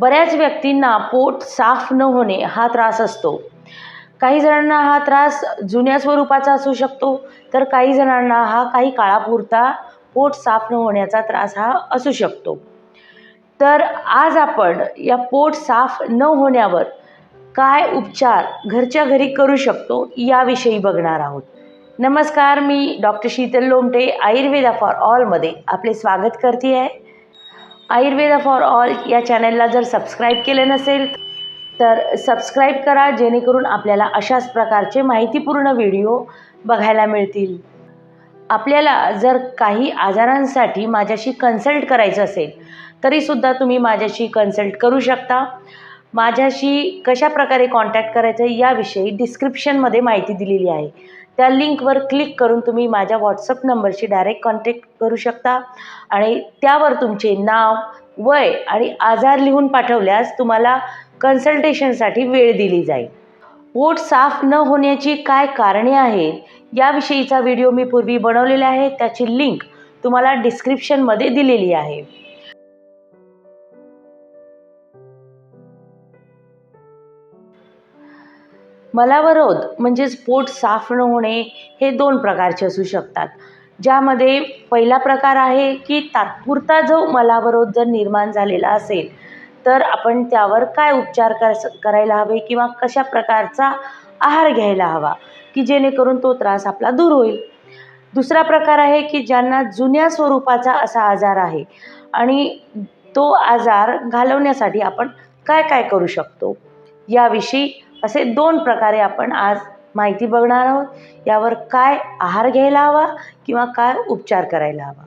बऱ्याच व्यक्तींना पोट साफ न होणे हा त्रास असतो. काही जणांना हा त्रास जुन्या स्वरूपाचा असू शकतो तर काही जणांना हा काही काळापुरता पोट साफ न होण्याचा त्रास हा असू शकतो. तर आज आपण या पोट साफ न होण्यावर काय उपचार घरच्या घरी करू शकतो याविषयी बघणार आहोत. नमस्कार मी डॉक्टर शीतल लोमटे आयुर्वेदा फॉर ऑलमध्ये आपले स्वागत करते आहे. आयुर्वेदा फॉर ऑल या चॅनलला जर सबस्क्राईब केले नसेल तर सबस्क्राईब करा जेणेकरून आपल्याला अशाच प्रकारचे माहितीपूर्ण व्हिडिओ बघायला मिळतील. आपल्याला जर काही आजारांसाठी माझ्याशी कन्सल्ट करायचं असेल तरीसुद्धा तुम्ही माझ्याशी कन्सल्ट करू शकता. माझ्याशी कशा प्रकारे कॉन्टॅक्ट करायचं याविषयी डिस्क्रिप्शनमध्ये माहिती दिलेली आहे. त्या लिंकवर क्लिक करून तुम्ही माझ्या व्हॉट्सअप नंबरशी डायरेक्ट कॉन्टॅक्ट करू शकता. आणि त्यावर तुमचे नाव वय आणि आजार लिहून पाठवल्यास तुम्हाला कन्सल्टेशनसाठी वेळ दिली जाईल. पोट साफ न होण्याची काय कारणे आहेत याविषयीचा व्हिडिओ मी पूर्वी बनवलेला आहे. त्याची लिंक तुम्हाला डिस्क्रिप्शनमध्ये दिलेली आहे. मलावरोध म्हणजेच पोट साफ न होणे हे दोन प्रकारचे असू शकतात. ज्यामध्ये पहिला प्रकार आहे की तात्पुरता जो मलावरोध जर निर्माण झालेला असेल तर आपण त्यावर काय उपचार कर करायला हवे किंवा कशा प्रकारचा आहार घ्यायला हवा की जेणेकरून तो त्रास आपला दूर होईल? दुसरा प्रकार आहे की ज्यांना जुन्या स्वरूपाचा असा आजार आहे आणि तो आजार घालवण्यासाठी आपण काय काय करू शकतो? याविषयी असे दोन प्रकारे आपण आज माहिती बघणार आहोत. यावर काय आहार घ्यायला हवा किंवा काय उपचार करायला हवा.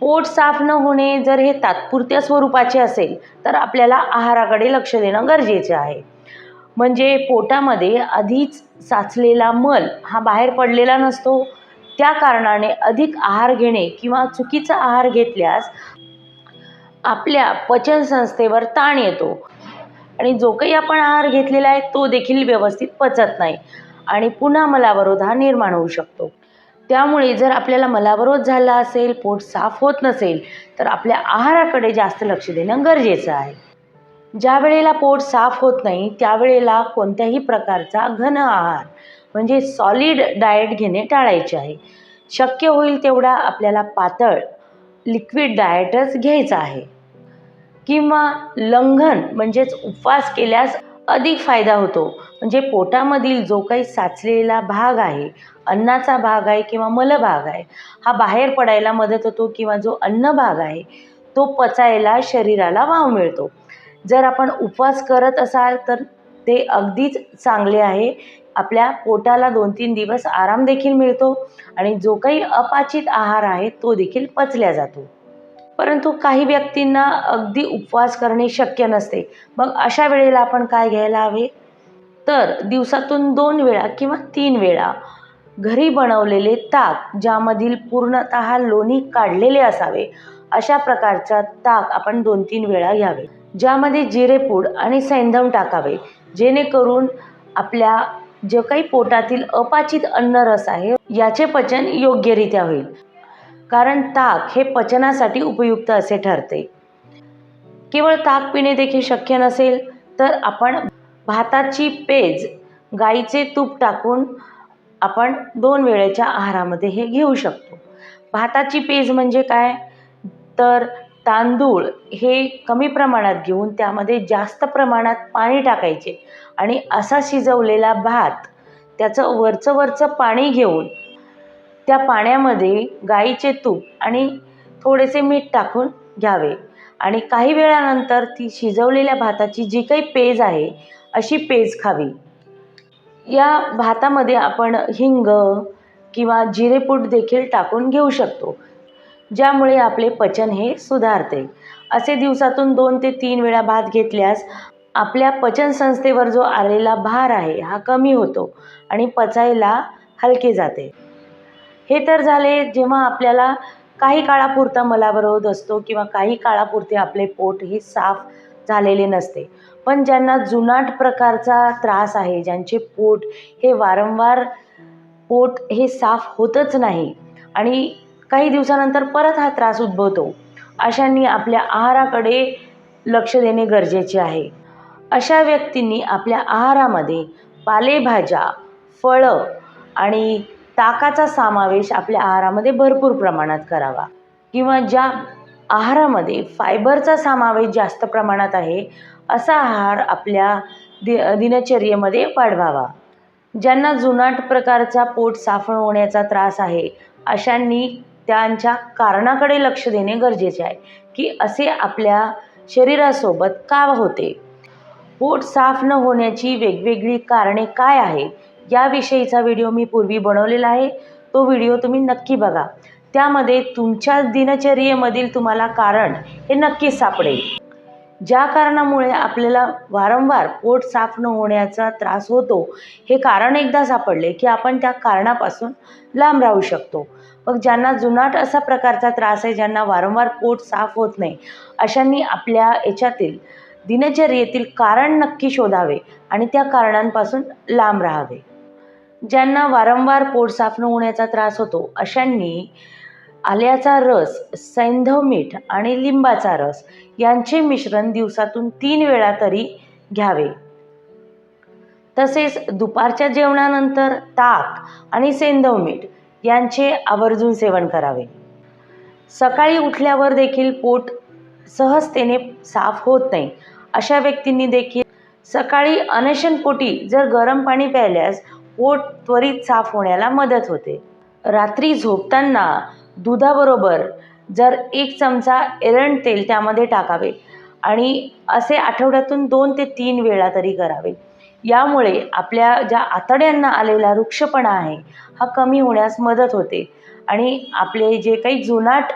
पोट साफ न होणे जर हे तात्पुरत्या स्वरूपाचे असेल तर आपल्याला आहाराकडे लक्ष देणं गरजेचे आहे. म्हणजे पोटामध्ये आधीच साचलेला मल हा बाहेर पडलेला नसतो. त्या कारणाने अधिक आहार घेणे किंवा चुकीचा आहार घेतल्यास आपल्या पचनसंस्थेवर ताण येतो. आणि जो काही आपण आहार घेतलेला आहे तो देखील व्यवस्थित पचत नाही. आणि पुन्हा मलावरोध हा निर्माण होऊ शकतो. त्यामुळे जर आपल्याला मलावरोध झाला असेल पोट साफ होत नसेल तर आपल्या आहाराकडे जास्त लक्ष देणं गरजेचं आहे. ज्या वेळेला पोट साफ होत नाही त्यावेळेला कोणत्याही प्रकारचा घन आहार म्हणजे सॉलिड डाएट घेणे टाळायचे आहे. शक्य होईल तेवढा आपल्याला पातळ लिक्विड डाएटच घ्यायचा आहे. किंवा लंघन म्हणजेच उपवास केल्यास अधिक फायदा होतो. म्हणजे पोटामधील जो काही साचलेला भाग आहे अन्नाचा भाग आहे किंवा मलभाग आहे हा बाहेर पडायला मदत होतो किंवा जो अन्न भाग आहे तो पचायला शरीराला वाव मिळतो. जर आपण उपवास करत असाल तर ते अगदीच चांगले आहे. आपल्या पोटाला दोन तीन दिवस आराम देखील मिळतो आणि जो काही अपाचित आहार आहे तो देखील पचल्या जातो. परंतु काही व्यक्तींना अगदी उपवास करणे शक्य नसते. मग अशा वेळेला आपण काय घ्यायला हवे? तर दिवसातून दोन वेळा किंवा तीन वेळा घरी बनवलेले ताक ज्यामधील पूर्णत लोणी काढलेले असावे अशा प्रकारचा ताक आपण दोन तीन वेळा घ्यावे. ज्यामध्ये जिरेपूड आणि सैंधव टाकावे जेणेकरून आपल्या जे काही पोटातील अपाचित अन्नरस आहे याचे पचन योग्यरित्या होईल. कारण ताक हे पचनासाठी उपयुक्त असे ठरते. केवळ ताक पिणे देखील शक्य नसेल तर आपण भाताची पेज गाईचे तूप टाकून आपण दोन वेळेच्या आहारामध्ये हे घेऊ शकतो. भाताची पेज म्हणजे काय? तर तांदूळ हे कमी प्रमाणात घेऊन त्यामध्ये जास्त प्रमाणात पाणी टाकायचे आणि असा शिजवलेला भात त्याचं वरचं वरचं पाणी घेऊन त्या पाण्यामध्ये गाईचे तूप आणि थोडेसे मीठ टाकून घ्यावे. आणि काही वेळानंतर ती शिजवलेल्या भाताची जी काही पेज आहे अशी पेज खावी. या भातामध्ये आपण हिंग किंवा जिरेपूड देखील टाकून घेऊ शकतो ज्यामुळे आपले पचन हे सुधारते. असे दिवसातून दोन ते तीन वेळा भात घेतल्यास आपल्या पचनसंस्थेवर जो आलेला भार आहे हा कमी होतो आणि पचायला हलके जाते. हे तर झाले जेव्हा आपल्याला काही काळापुरता मलावरोध असतो किंवा काही काळापुरते आपले पोट हे साफ झालेले नसते. पण ज्यांना जुनाट प्रकारचा त्रास आहे ज्यांचे पोट हे वारंवार पोट हे साफ होतच नाही आणि काही दिवसानंतर परत हा त्रास उद्भवतो अशांनी आपल्या आहाराकडे लक्ष देणे गरजेचे आहे. अशा व्यक्तींनी आपल्या आहारामध्ये पालेभाज्या फळं आणि ताकाचा समावेश आपल्या आहारामध्ये भरपूर प्रमाणात करावा. किंवा ज्या आहारामध्ये फायबरचा समावेश जास्त प्रमाणात आहे असा आहार आपल्या दि दिनचर्येमध्ये वाढवावा. ज्यांना जुनाट प्रकारचा पोट साफ न होण्याचा त्रास आहे अशांनी त्यांच्या कारणाकडे लक्ष देणे गरजेचे आहे की असे आपल्या शरीरासोबत का होते? पोट साफ न होण्याची वेगवेगळी कारणे काय आहेत? याविषयीचा व्हिडिओ मी पूर्वी बनवलेला आहे. तो व्हिडिओ तुम्ही नक्की बघा. त्यामध्ये तुमच्या दिनचर्येमधील तुम्हाला कारण हे नक्कीच सापडेल. ज्या कारणामुळे आपल्याला वारंवार पोट साफ न होण्याचा त्रास होतो हे कारण एकदा सापडले की आपण त्या कारणापासून लांब राहू शकतो. मग ज्यांना जुनाट असा प्रकारचा त्रास आहे ज्यांना वारंवार पोट साफ होत नाही अशांनी आपल्या याच्यातील दिनचर्येतील कारण नक्की शोधावे आणि त्या कारणांपासून लांब राहावे. ज्यांना वारंवार पोट साफ न होण्याचा त्रास होतो अशांनी आल्याचा रस सैंधव मीठ आणि लिंबाचा रस यांचे मिश्रण दिवसातून तीन वेळा तरी घ्यावे. तसेच दुपारच्या जेवणानंतर ताक आणि सेंधव मीठ यांचे आवर्जून सेवन करावे. सकाळी उठल्यावर देखील पोट सहजतेने साफ होत नाही अशा व्यक्तींनी देखील सकाळी अनशनपोटी जर गरम पाणी प्यायल्यास पोट त्वरित साफ होण्याला मदत होते. रात्री झोपताना दुधाबरोबर जर एक चमचा एरंड तेल त्यामध्ये टाकावे आणि असे आठवड्यातून दोन ते तीन वेळा तरी करावे. यामुळे आपल्या ज्या आतड्यांना आलेला वृक्षपणा आहे हा कमी होण्यास मदत होते आणि आपले जे काही जुनाट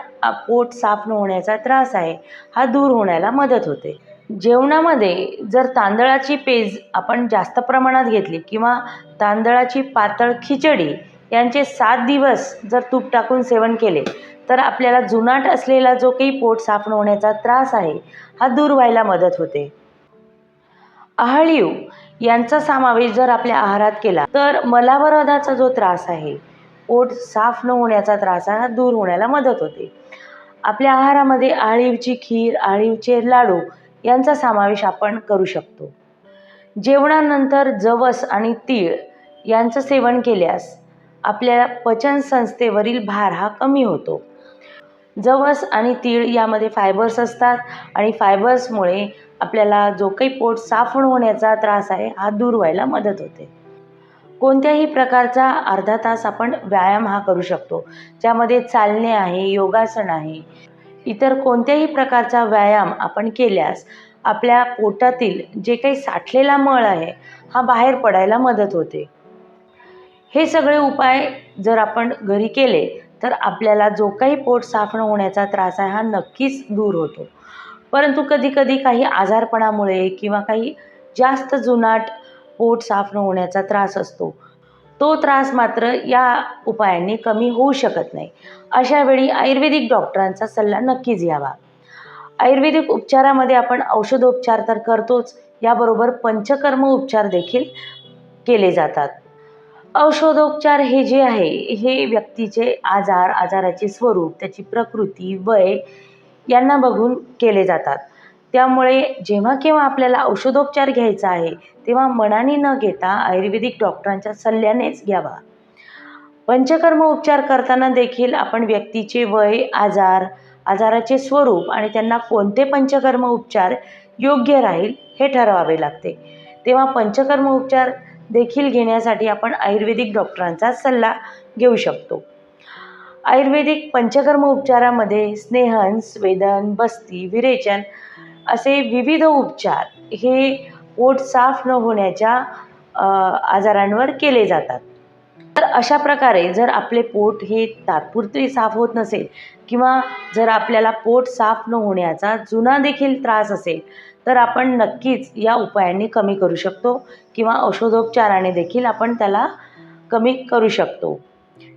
पोट साफ न होण्याचा त्रास आहे हा दूर होण्याला मदत होते. जेवणामध्ये जर तांदळाची पेज आपण जास्त प्रमाणात घेतली किंवा तांदळाची पातळ खिचडी यांचे सात दिवस जर तूप टाकून सेवन केले तर आपल्याला जुनाट असलेला जो काही पोट साफ न होण्याचा त्रास आहे हा दूर व्हायला मदत होते. आहाळीव यांचा समावेश जर आपल्या आहारात केला तर मलावरोधाचा जो त्रास आहे पोट साफ न होण्याचा त्रास हा दूर होण्याला मदत होते. आपल्या आहारामध्ये आळीवची खीर आळीवचे लाडू यांचा समावेश आपण करू शकतो. जेवणानंतर जवस आणि तीळ यांचं सेवन केल्यास आपल्या पचनसंस्थेवरील भार हा कमी होतो. जवस आणि तीळ यामध्ये फायबर्स असतात आणि फायबर्समुळे आपल्याला जो काही पोट साफ होण्याचा त्रास आहे हा दूर व्हायला मदत होते. कोणत्याही प्रकारचा अर्धा तास आपण व्यायाम हा करू शकतो. ज्यामध्ये चालणे आहे योगासन आहे इतर कोणत्याही प्रकारचा व्यायाम आपण केल्यास आपल्या पोटातील जे काही साठलेला मळ आहे हा बाहेर पडायला मदत होते. हे सगळे उपाय जर आपण घरी केले तर आपल्याला जो काही पोट साफ न होण्याचा त्रास आहे हा नक्कीच दूर होतो. परंतु कधीकधी काही आजारपणामुळे किंवा काही जास्त जुनाट पोट साफ न होण्याचा त्रास असतो. तो त्रास मात्र या उपायांनी कमी होऊ शकत नाही. अशावेळी आयुर्वेदिक डॉक्टरांचा सल्ला नक्कीच घ्यावा. आयुर्वेदिक उपचारामध्ये आपण औषधोपचार तर करतोच याबरोबर पंचकर्म उपचार देखील केले जातात. औषधोपचार हे जे आहे हे व्यक्तीचे आजार आजाराचे स्वरूप त्याची प्रकृती वय यांना बघून केले जातात. त्यामुळे जेव्हा केव्हा आपल्याला औषधोपचार घ्यायचा आहे तेव्हा मनाने न घेता आयुर्वेदिक डॉक्टरांच्या सल्ल्यानेच घ्यावा. पंचकर्म उपचार करताना देखील आपण व्यक्तीचे वय आजार आजाराचे स्वरूप आणि त्यांना कोणते पंचकर्म उपचार योग्य राहील हे ठरवावे लागते. तेव्हा पंचकर्म उपचार देखील घेण्यासाठी आपण आयुर्वेदिक डॉक्टरांचा सल्ला घेऊ शकतो. आयुर्वेदिक पंचकर्म उपचारामध्ये स्नेहन स्वेदन बस्ती विरेचन असे विविध उपचार हे पोट साफ न होण्याच्या आजारांवर केले जातात. तर अशा प्रकारे जर आपले पोट हे तात्पुरते साफ होत नसेल किंवा जर आपल्याला पोट साफ न होण्याचा जुना देखील त्रास असेल तर आपण नक्कीच या उपायांनी कमी करू शकतो किंवा औषधोपचाराने देखील आपण त्याला कमी करू शकतो.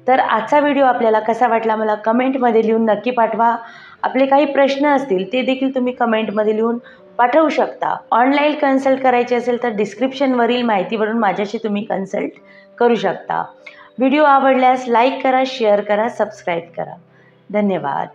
तर आजचा व्हिडिओ आपल्याला कसा वाटला मला कमेंटमध्ये लिहून नक्की पाठवा. आपले काही प्रश्न असतील ते देखील तुम्ही कमेंटमध्ये लिहून पाठवू शकता. ऑनलाईन कन्सल्ट करायचे असेल तर डिस्क्रिप्शनवरील माहितीवरून माझ्याशी तुम्ही कन्सल्ट करू शकता. व्हिडिओ आवडल्यास लाईक करा शेअर करा सबस्क्राईब करा. धन्यवाद.